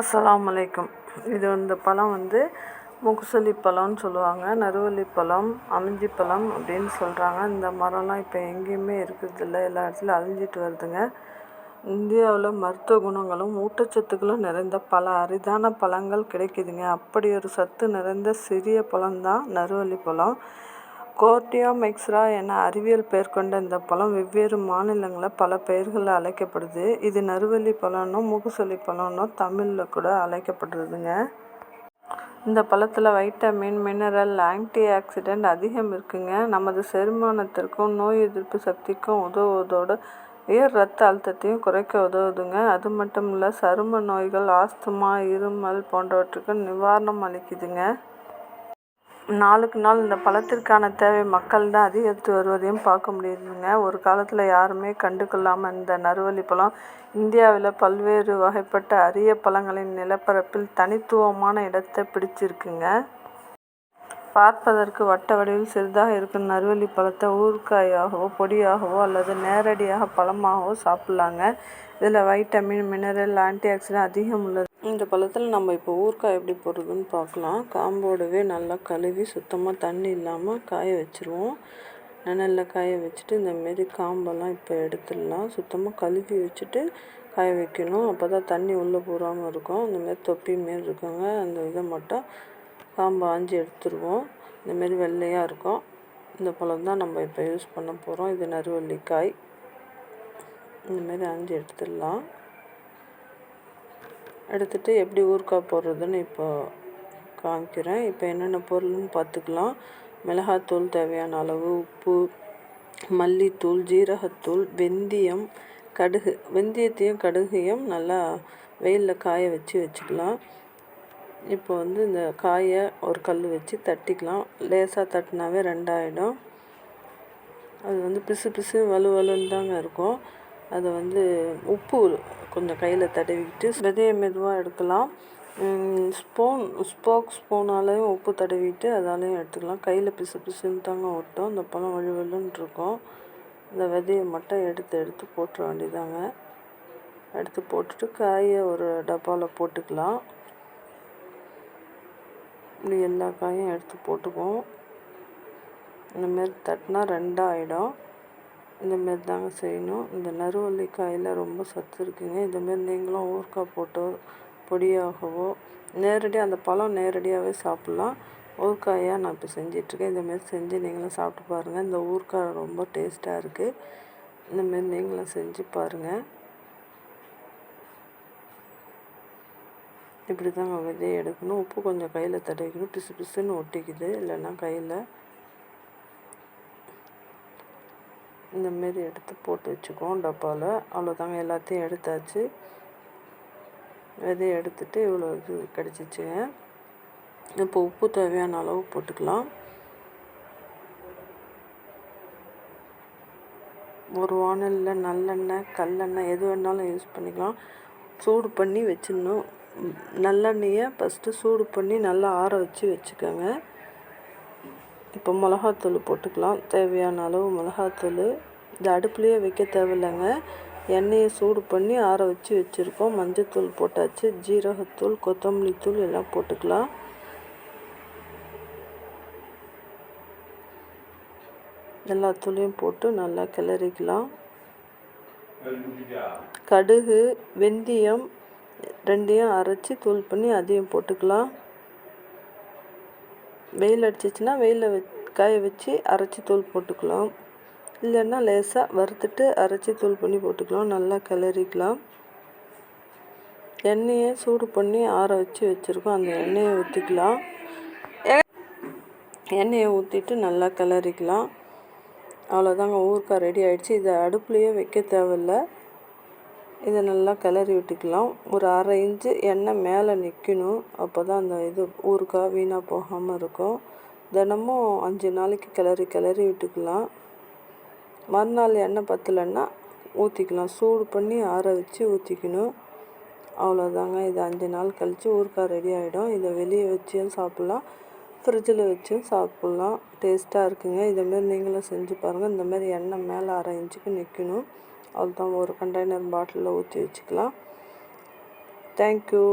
அஸ்லாம் வலைக்கம் இது இந்த பழம் வந்து முகுசலி பழம்னு சொல்லுவாங்க. நறுவலி பழம் அமிஞ்சி பழம் அப்படின்னு சொல்கிறாங்க இந்த மரம்லாம் இப்போ எங்கேயுமே இருக்கிறதில்ல. எல்லா இடத்துலையும் அழிஞ்சிட்டு வருதுங்க. இந்தியாவில் மருத்துவ குணங்களும் ஊட்டச்சத்துக்களும் நிறைந்த பல அரிதான பழங்கள் கிடைக்குதுங்க. அப்படி ஒரு சத்து நிறைந்த சிறிய பழம்தான் நறுவலி பழம். கோர்டியா மெக்ஸ்ரா என அறிவியல் பெயர் கொண்ட இந்த பழம் வெவ்வேறு மாநிலங்களில் பல பெயர்களில் அழைக்கப்படுது. இது நறுவலி பழம்னும் மூக்குசளி பழம்னும் தமிழில் கூட அழைக்கப்படுறதுங்க இந்த பழத்தில் வைட்டமின் மினரல் ஆன்டி ஆக்சிடெண்ட் அதிகம் இருக்குங்க. நமது செரிமானத்திற்கும் நோய் எதிர்ப்பு சக்திக்கும் உதவுவதோடு உயர் ரத்த அழுத்தத்தையும் குறைக்க உதவுதுங்க. அது மட்டும் இல்லை சரும நோய்கள் ஆஸ்துமா இருமல் போன்றவற்றுக்கு நிவாரணம் அளிக்குதுங்க. நாளுக்கு நாள் இந்த பழத்திற்கான தேவை மக்கள் தான் அதிகரித்து வருவதையும் பார்க்க முடியுதுங்க. ஒரு காலத்தில் யாருமே கண்டுக்கொள்ளாமல் இந்த நறுவலி பழம் இந்தியாவில் பல்வேறு வகைப்பட்ட அரிய பழங்களின் நிலப்பரப்பில் தனித்துவமான இடத்தை பிடிச்சிருக்குங்க. பார்ப்பதற்கு வட்ட வடிவில் சிறிதாக இருக்கும் நறுவலி பழத்தை ஊறுக்காயாகவோ பொடியாகவோ அல்லது நேரடியாக பழமாகவோ சாப்பிட்லாங்க. இதில் வைட்டமின் மினரல் ஆன்டி ஆக்சிடென்ட் அதிகம் உள்ளது. இந்த பழத்தில் நம்ம இப்போ ஊறுகாய் எப்படி போடுறதுன்னு பார்க்கலாம். காம்போடவே நல்லா கழுவி சுத்தமாக தண்ணி இல்லாமல் காய வச்சுருவோம். நிழலில் காய வச்சுட்டு இந்தமாரி காம்பெல்லாம் இப்போ எடுத்துடலாம். சுத்தமாக கழுவி வச்சுட்டு காய வைக்கணும். அப்போ தான் தண்ணி உள்ளே போகாமல் இருக்கும். இந்தமாரி தொப்பி மாரி இருக்குங்க. அந்த இதை மட்டும் காம்பை ஆஞ்சி எடுத்துருவோம். இந்தமாரி வெள்ளையாக இருக்கும். இந்த பழம் தான் நம்ம இப்போ யூஸ் பண்ண போகிறோம் இது நறுவள்ளிக்காய். இந்தமாரி ஆஞ்சி எடுத்துடலாம். எடுத்துகிட்டு எப்படி ஊறுகாய் போடுறதுன்னு இப்போ காமிக்கிறேன். இப்போ என்னென்ன பொருள்னு பார்த்துக்கலாம். மிளகாத்தூள் தேவையான அளவு உப்பு மல்லித்தூள் ஜீரகத்தூள் வெந்தயம் கடுகு. வெந்தயத்தையும் கடுகையும் நல்லா வெயிலில் காய வச்சு வச்சுக்கலாம். இப்போ வந்து இந்த காயை ஒரு கல் வச்சு தட்டிக்கலாம். லேசாக தட்டினாவே ரெண்டாயிடும். அது வந்து பிசு பிசு வலு வலுன்னு தாங்க இருக்கும். அதை வந்து உப்பு கொஞ்சம் கையில் தடவிக்கிட்டு விதையை மெதுவாக எடுக்கலாம். ஸ்பூன் ஸ்போக் ஸ்பூனாலையும் உப்பு தடவிட்டு அதாலையும் எடுத்துக்கலாம். கையில் பிசு பிசுன்னு தாங்க ஒட்டும். அந்த பழம் வழுவலுன்னு இருக்கும். இந்த விதையை மட்டும் எடுத்து எடுத்து போட்டுற வேண்டியதாங்க. எடுத்து போட்டுட்டு காயை ஒரு டப்பாவில் போட்டுக்கலாம். இப்படி எல்லா காயும் எடுத்து போட்டுக்குவோம். இந்தமாரி தட்டினா ரெண்டாக ஆகிடும் இந்தமாரி தாங்க செய்யணும். இந்த நறுவள்ளிக்காயில் ரொம்ப சத்து இருக்குங்க. இந்தமாரி நீங்களும் ஊறுகாய் போட்டோ பொடியாகவோ நேரடியாக அந்த பழம் நேரடியாகவே சாப்பிட்லாம். ஊறுகாயாக நான் இப்போ செஞ்சிட்ருக்கேன். இந்தமாரி செஞ்சு நீங்களும் சாப்பிட்டு பாருங்கள் இந்த ஊறுகாய் ரொம்ப டேஸ்ட்டாக இருக்குது இந்தமாரி நீங்களும் செஞ்சு பாருங்கள் இப்படி தாங்க விதையை எடுக்கணும். உப்பு கொஞ்சம் கையில் தடவிக்கணும். பிசு பிசுன்னு ஒட்டிக்குது. இல்லைன்னா கையில் இந்தமாரி எடுத்து போட்டு வச்சுக்குவோம் டப்பாவில் அவ்வளோதாங்க எல்லாத்தையும் எடுத்தாச்சு. விதையை எடுத்துட்டு இவ்வளோ இது கிடச்சிச்சுங்க இப்போ உப்பு தேவையான அளவு போட்டுக்கலாம். ஒரு வானலில் நல்லெண்ணெய் கல்லெண்ணெய் எது வேணாலும் யூஸ் பண்ணிக்கலாம். சூடு பண்ணி வச்சிடணும். நல்லெண்ணெயை ஃபஸ்ட்டு சூடு பண்ணி நல்லா ஆற வச்சு வச்சுக்கோங்க. இப்போ மிளகாத்தூள் போட்டுக்கலாம். தேவையான அளவு மிளகாத்தூள். இது அடுப்புலேயே வைக்க தேவையில்லைங்க. எண்ணெயை சூடு பண்ணி ஆற வச்சு வச்சுருக்கோம். மஞ்சத்தூள் போட்டாச்சு. ஜீரகத்தூள் கொத்தமல்லி தூள் எல்லாம் போட்டுக்கலாம். எல்லா தூளையும் போட்டு நல்லா கிளறிக்கலாம். கடுகு வெந்தயம் ரெண்டையும் அரைச்சி தூள் பண்ணி அதையும் போட்டுக்கலாம். வெயில் அடிச்சிச்சின்னா வெயிலில் வச் காய வச்சு அரைச்சி தூள் போட்டுக்கலாம். இல்லைன்னா லேசாக வறுத்துட்டு அரைச்சி தூள் பண்ணி போட்டுக்கலாம். நல்லா கிளறிக்கலாம். எண்ணெயை சூடு பண்ணி ஆற வச்சு வச்சுருக்கோம். அந்த எண்ணெயை ஊற்றிக்கலாம் எண்ணெயை ஊற்றிட்டு நல்லா கிளறிக்கலாம். அவ்வளோதாங்க ஊருக்கா ரெடி ஆகிடுச்சு இதை அடுப்புலையே வைக்க தேவையில்ல. இதை நல்லா கிளறி விட்டுக்கலாம். ஒரு அரை இன்ச்சு எண்ணெய் மேலே நிற்கணும். அப்போ தான் அந்த இது ஊறுகாய் வீணாக போகாமல் இருக்கும். தினமும் அஞ்சு நாளைக்கு கிளறி கிளறி விட்டுக்கலாம். மறுநாள் எண்ணெய் பத்தலைன்னா ஊற்றிக்கலாம். சூடு பண்ணி ஆற வச்சு ஊற்றிக்கணும். அவ்வளோதாங்க. இது அஞ்சு நாள் கழித்து ஊறுகாய் ரெடி ஆகிடும் இதை வெளியே வச்சும் சாப்பிட்லாம். ஃப்ரிட்ஜில் வச்சும் சாப்பிட்லாம். டேஸ்ட்டாக இருக்குங்க. இதேமாரி நீங்களும் செஞ்சு பாருங்கள் இந்தமாரி எண்ணெய் மேலே அரை இன்ச்சுக்கு நிற்கணும். அவ்வளோதான் ஒரு கண்டெய்னர் பாட்டிலில் ஊற்றி வச்சுக்கலாம் தேங்க்யூ